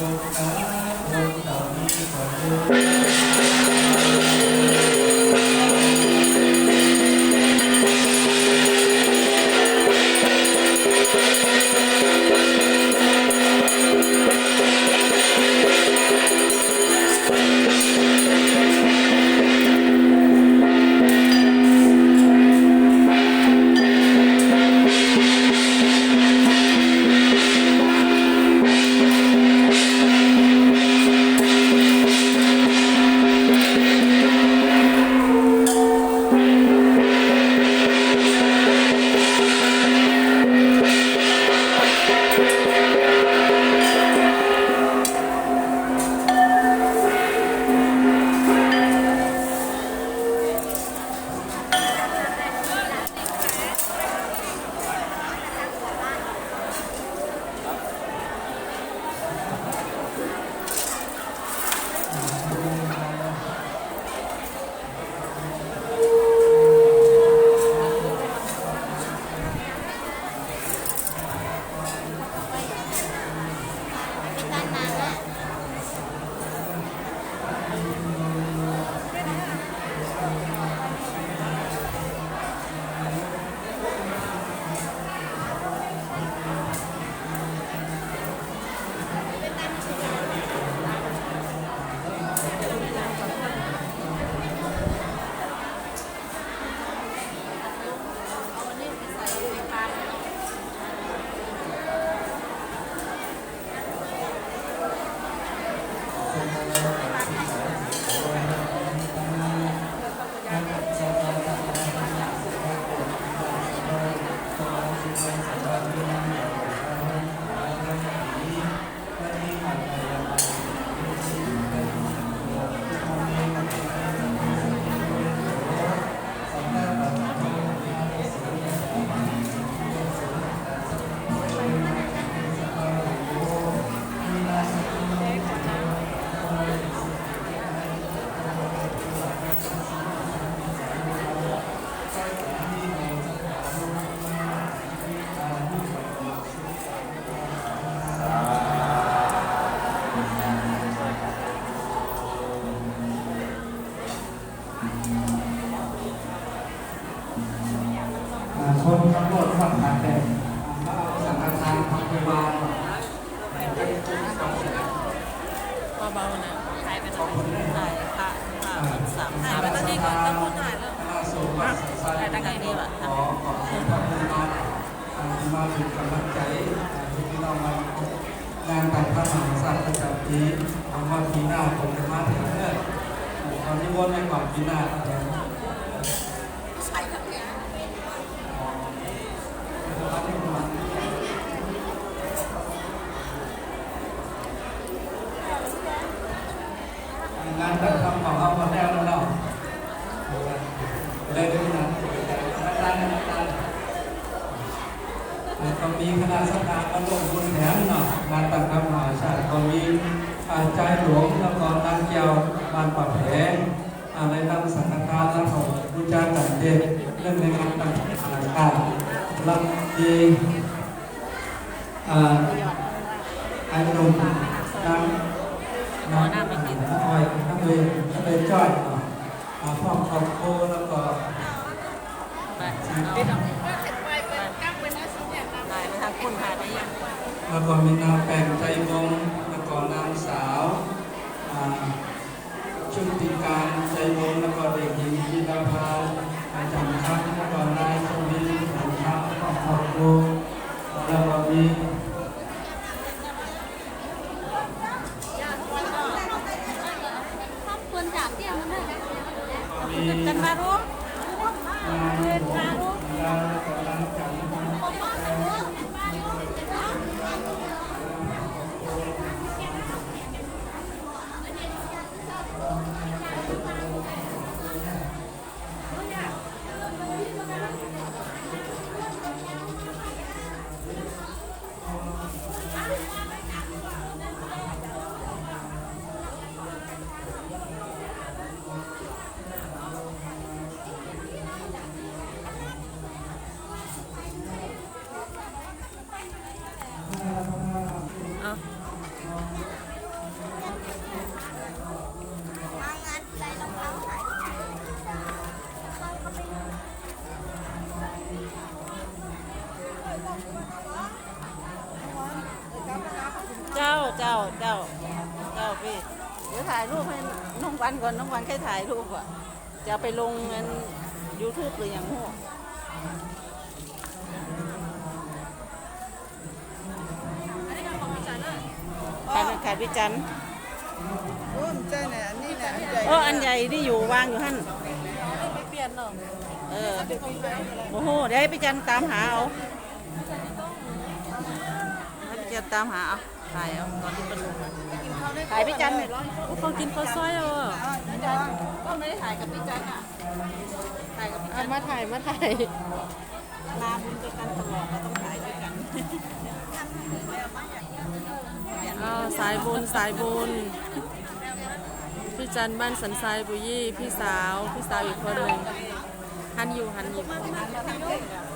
อ่า วนในก่อนปีหน้าครับงานแต่งคำของเอาหมดแล้วแล้วเนาะเลยด้วยนะด้านด้านด้านแล้วก็มีคณะสังฆามาลงบุญแถมเนาะงานต่งคำมหาชาติก็มีอาจารย์หลวงแล้วก็นางเกียวบานปักแผง อะไรนำสังฆทานแล้วเขาบูชาจัดเด็ดเรื่องในงานต่างๆลำดีอ่าไอ้หนุ่มนางขอน้ำน้ำอ้อยน้ำเลยน้ำเลยจ้อยเนาะอ่าพ่อครอบครัวแล้วก็ไปเอาไปถ่ายไปทางคุณถ่ายไปยังแล้วก็มีนางแปลงใจวงแล้วก็นางสาวอ่า ชุติการใจวงศ์แล้วก็เด็กหญิงยิดาภาอา เจ้าเจ้าเจ้าพี่เดี๋ยวถ่ายรูปให้น้องวันก่อนน้องวันแค่ถ่ายรูปอะจะเอาไปลงเงินยูทูบหรืออย่างหู้ขายขายพี่จันทร์ร่วมใจเนี่ยอันนี้เนี่ยอันใหญ่เอออันใหญ่ที่อยู่วางอยู่หั่นไม่เปลี่ยนหรอกเออโอ้โหเดี๋ยวให้พี่จันทร์ตามหาเอาให้พี่จันทร์ตามหาเอา ถ่ายเอาตอนที่เป็นถ่ายพี่จันทร์เนี่ยเขากินข้าวซอยเออพี่จันทร์ก็ไม่ได้ถ่ายกับพี่จันทร์อะถ่ายกับพี่จันทร์มาถ่ายมาถ่ายมาบุญด้วยกันตลอดเราต้องถ่ายด้วยกันอ้าวสายบุญสายบุญ พี่จันบ้านสันทรายบุยี่ พี่สาว พี่สาวอีกคนหนึ่งหันอยู่หันอยู่โอ้อัน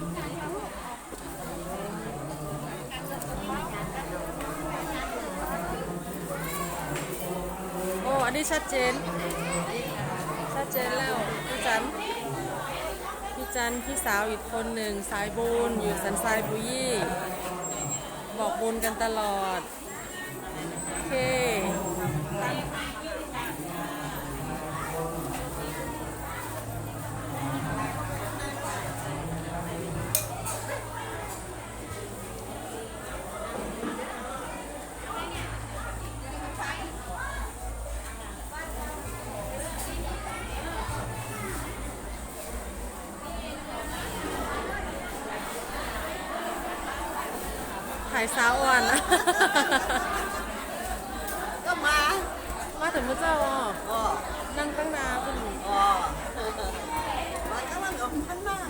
นี้ชัดเจน ชัดเจนแล้วพี่จันพี่จันพี่สาวอีกคนหนึ่งสายบุญอยู่สันทรายบุยี่ บอกบุญกันตลอด โอเคายสาวอ่อนนะก็มา มาถึงพระเจ้าอะก็นั่งตั้งนานคุณก็มันก็มันกับพันมาก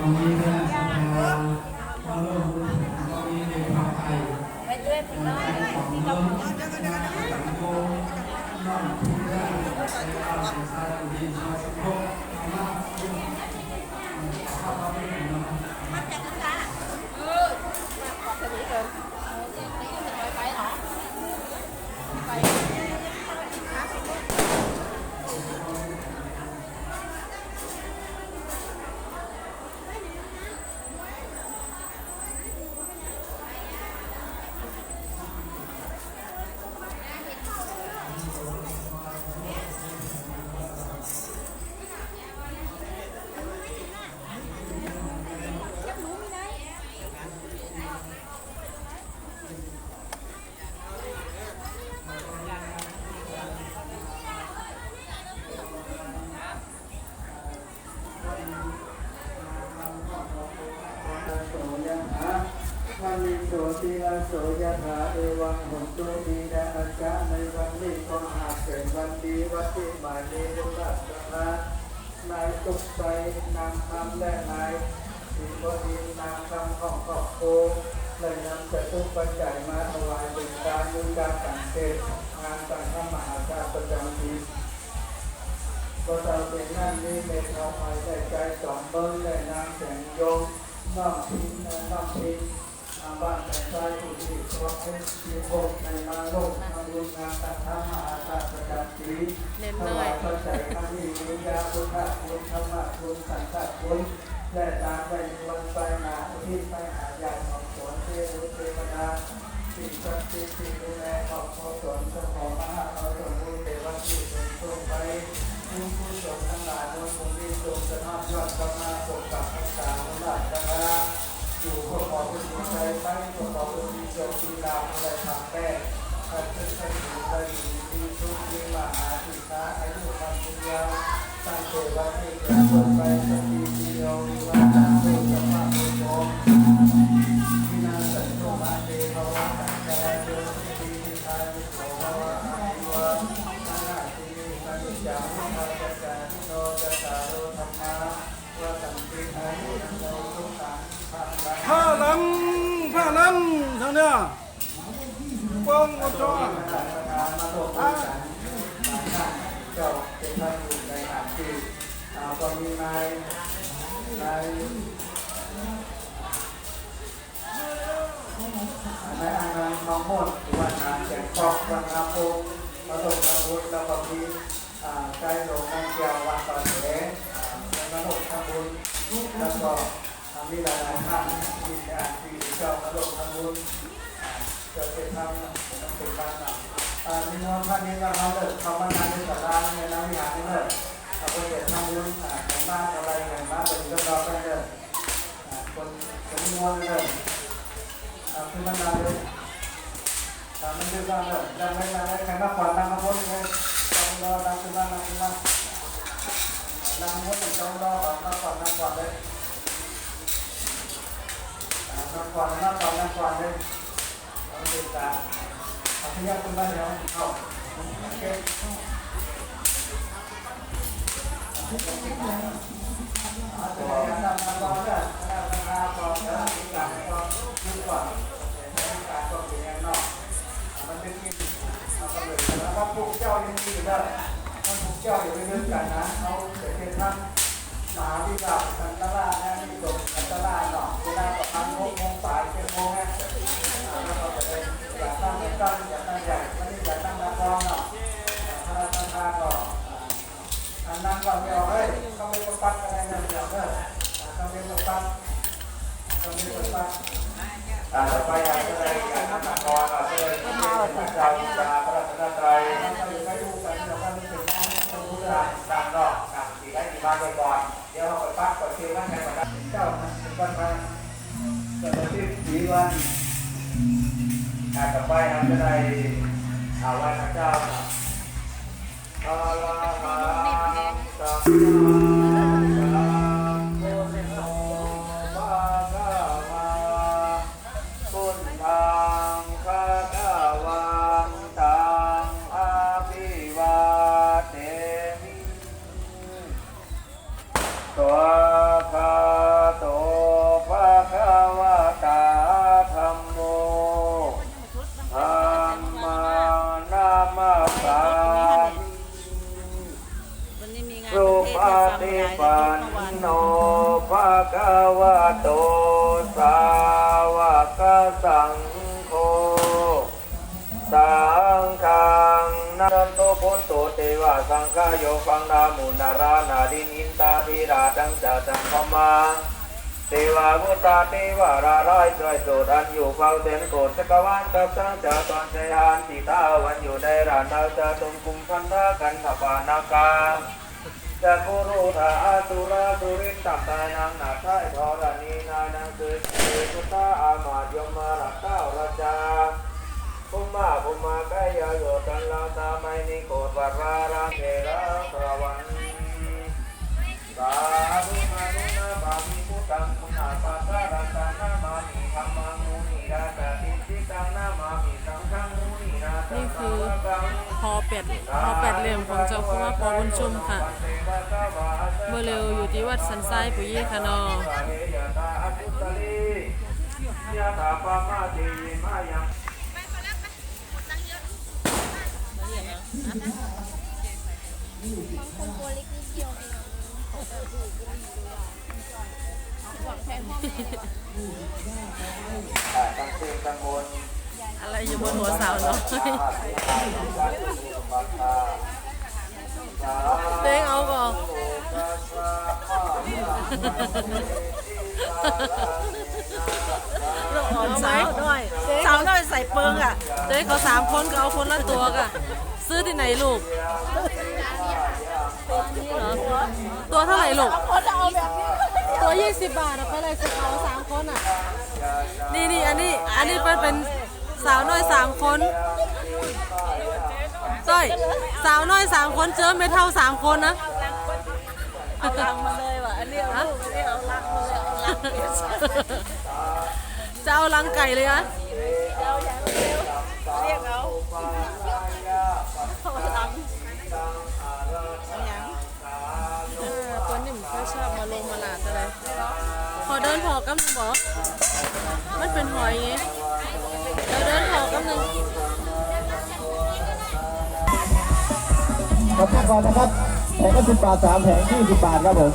ตรงนี้เนี่ยสัญญาเราเริ่มรู้ตรงนี้ในภาคไทยไปด้วยถึงน้อยของเริ่มสังคมน้อมทุกด้านในการศึกษาดีชาวสังคม วันนิโสติลาโสยะถาเอวังหุนตุมีแดอาจาในวันนี้ก็หากเป็นวันดีวันที่หมายนี้ดุรัสนานายตุกใจนางคำและนายสิบดีนางคำของครอบครัวและนำจะทุกปัจจัยมาถวายเป็นการยุการสังเกตงานสังฆมหาชาติประจำปีก็เราเป็นนั่นนี่เป็นเอาไม้ใจสองเบิ้งได้นางแสงโยมน้องพินน้องพิน อาบ้านแต่ใจผู้ที่ครอบครัวที่พบในมาโลกทำบุญงานตัดธรรมอาตาประจำปีเน้นถวายยพระใจครั้งนี้มียาพุทธคุณธรรมะคุณสังฆคุณและตามไปวันไปนาที่ไปหาญาติของสวนเทวุเทวดาสิ่งศักดิ์สิทธิ์ดูแลขอบขอสวนเจ้าของมหาเอาสมบูรณ์เทวที่เป็นต้นไปผู้ผู้ชมทั้งหลายโดยคงมีชมจะทำยอดกำมาปกปักรักษาหลักกำมา อยู่ก็ขอเป็นดีใจไปก็ขอเป็นดีเกิดดีดาวอะไรทำแป้งถ้าเป็นใครอยู่ใครอยู่ดีทุกทีมหาทิตาอายุมันยาวตั้งเทวันที่เกิดลงไปสักทีเดียวว่าจะโตจะมาเป็นโยมวินาสันโตมาเทภวะตังแต่โยมที่ดีทายวิโสภวะอาภิวะนานาทีสันจามุทัจจาโนจัตตาโรธรรมะวะสันติอายุนทุกขังภาลัง ผ้าลังผ้าลังทางเนี้ยป้องก็จ้อเจ้าเป็นท่านอยู่ในอางที่อ่าก็มีนายนายนายอังรังน้องมดวันนานแจกครอบวันนาโพมาลงทำบุญแล้วก็มีใกล้หลงนางเกียววันต่อแสงอ่าแล้วก็ทำบุญแล้วก็ มีหลายๆท่านที่อ่านที่เจ้ารมาลงทำบุญอ่าเกิดเป็นทางต้องเป็นบ้านเนาะอ่ามีน้องท่านนี้ก็เขาเลิกเขามานานในสัปดาห์ในน้ำวิหารนี่เลิกเขาไปเกิดทำบุญอ่าแต่งบ้านอะไรแต่งบ้านเป็นก็รอไปเลิกคนคนมวนเลิกอ่าคือมันนานเลยอ่ามันคือบ้านเลิกยังไม่นานเลยใครมาขวัญนางมาพ้นเลยต้องรอตามคือบ้านนางคือบ้านนางพ้นต้องรอก่อนมาขวัญนางก่อนเลย นักความนักความนักความเลยเอาดูตาเอาพยักคุณบ้านเดี๋ยวเอาโอเคเอาตัวอย่างนั้นมาก่อนเด้อคณะกรรมการก่อนเด้อมีการก่อนยืนก่อนเดี๋ยวมีการก่อนเป็นยังนอกมันเป็นกินเอาไปเลยแล้วว่าพวกเจ้ายังมีอยู่ได้ถ้าพวกเจ้าอย่าไปเล่นกันนะเอาเดี๋ยวเป็นท่านมหาวิทยาลัยสันตราชนะนี่จบสัน ตรานาะเวลาประมาณหกโมงสายเจ็ดโมงนะแล้วก็จะไปอ่ากตั้งใหญ่ไม่ได้อยากตั้งนครเนาะพระราชทานก็อันนั้นก็ไม่เอาเฮ้ยต้องไม่ประปักอะไรนั่นเดียวเด้อต้องไม่ประปักต้องไม่ประปักอ่าต่ไปอาจจะได้การนคราจจะได้ที่พระเจ้าวิชาพระราชนตรัยเราอยู่ใกล้ดูกันเดี๋ยวกันเป็นบ้านเป็นผู้ตามตามรอบตามที่ได้ที่บ้านบ่อยๆเดี๋ยวเราไปปักก่อนคิวนั่นไงก่อนานะเป็นวันมาเกิดวันที่สี่วันอ่าต่อไปอาจจะได้อาไหว้พระเจ้านะอะระหังสัมมา ปฏิปันโนภะคะวะโตสาวกสังโฆสังฆังนันโตพุนโตเทวะสังฆโยฟังนามุนารานาดินินตาธิราดังจะจังพมาเทวาพุตตาเทวาราร้อยช่วยโสดันอยู่เฝ้าเต็นโกรธจักวาลกับสังจะตอนใจหานติตาวันอยู่ในรานาจะตุงคุมพันธะกันขปานากา จะกุรุธาสุราสุรินตับตานางนาไทยทรณีนานังคือสีพุทธาอามายมาลักเต้าราชาภุมาภุมาไกยโยตันลาตาไมนิโกตวัราราเทระสรวันสาธุมานุนาบามิพุตังคุณาปัสสารัตานามามิธรรมังมุนีราชติสิตังนามามิสังฆมุนีราชนี่คือกังหอเป็ดหอเป็ดเหลี่ยมของเจ้าคุณว่าปอบุญชุมค่ะ เมื่อเร็วอยู่ที่วัดสันทรายปุยค่ะนอยะถาปามาติมายังอ่าตั้งซึ่งตั้งบนอะไรอยู่บนหัวเสาเนาะ อ่อนสาวด้วยสาวน้อยใส่เปิงอะเต้เขาสามคนก็เอาคนละตัวกะซื้อที่ไหนลูกนี่เหรอตัวเท่าไหร่ลูก ตัวยี่สิบบาทอะไปเลยสิเอาสามคนอะ นี่นี่อันนี้อันนี้เป็นเป็นสาวน้อยสามคนต้อยสาวน้อยสามคนเจอไม่เท่าสามคนนะ จะเอาลังไก่เลยอะเรียกเอาลังเอาหยังคนนี่มันค่อยชอบมาลงมาหลาดอะไรขอเดินพอกำลังบอกมันเป็นหอยไงเดี๋ยวเดินพอกำลังขอบคุณก่อนนะครับแผงก็สิบบาทสามแผงยี่สิบบาทครับผม